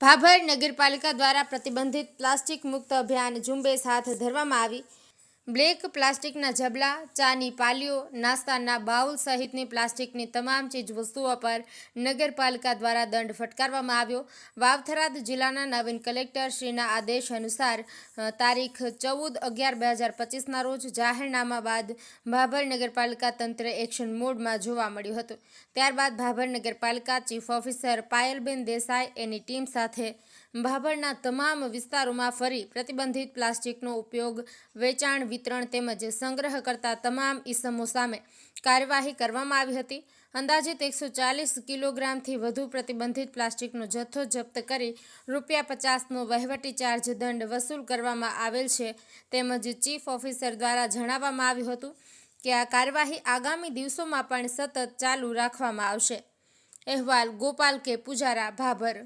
ભાભર નગરપાલિકા દ્વારા પ્રતિબંધિત પ્લાસ્ટિક મુક્ત અભિયાન ઝુંબેશ હાથ ધરવામાં આવી. બ્લેક પ્લાસ્ટિકના ઝબલા, ચાની પાલીઓ, નાસ્તાના બાઉલ સહિતની પ્લાસ્ટિકની તમામ ચીજ વસ્તુઓ પર નગરપાલિકા દ્વારા દંડ ફટકારવામાં આવ્યો. વાવથરાદ જિલ્લાના નવીન કલેક્ટર શ્રીના આદેશ અનુસાર તારીખ ચૌદ અગિયાર બે હજાર પચીસના રોજ જાહેરનામા બાદ ભાભર નગરપાલિકા તંત્ર એક્શન મોડમાં જોવા મળ્યું હતું. ત્યારબાદ ભાભર નગરપાલિકા ચીફ ઓફિસર પાયલબેન દેસાઈ એની ટીમ સાથે ભાભરના તમામ વિસ્તારોમાં ફરી પ્રતિબંધિત પ્લાસ્ટિકનો ઉપયોગ વેચાણ વિતરણ તેમજ સંગ્રહ કરતા તમામ ઈસમો સામે કાર્યવાહી કરવામાં આવી હતી. અંદાજિત એકસો ચાલીસ કિલોગ્રામથી વધુ પ્રતિબંધિત પ્લાસ્ટિકનો જથ્થો જપ્ત કરી રૂપિયા પચાસનો વહીવટી ચાર્જ દંડ વસૂલ કરવામાં આવેલ છે તેમજ ચીફ ઓફિસર દ્વારા જણાવવામાં આવ્યું હતું કે આ કાર્યવાહી આગામી દિવસોમાં પણ સતત ચાલુ રાખવામાં આવશે. અહેવાલ ગોપાલ કે. પૂજારા, ભાભર.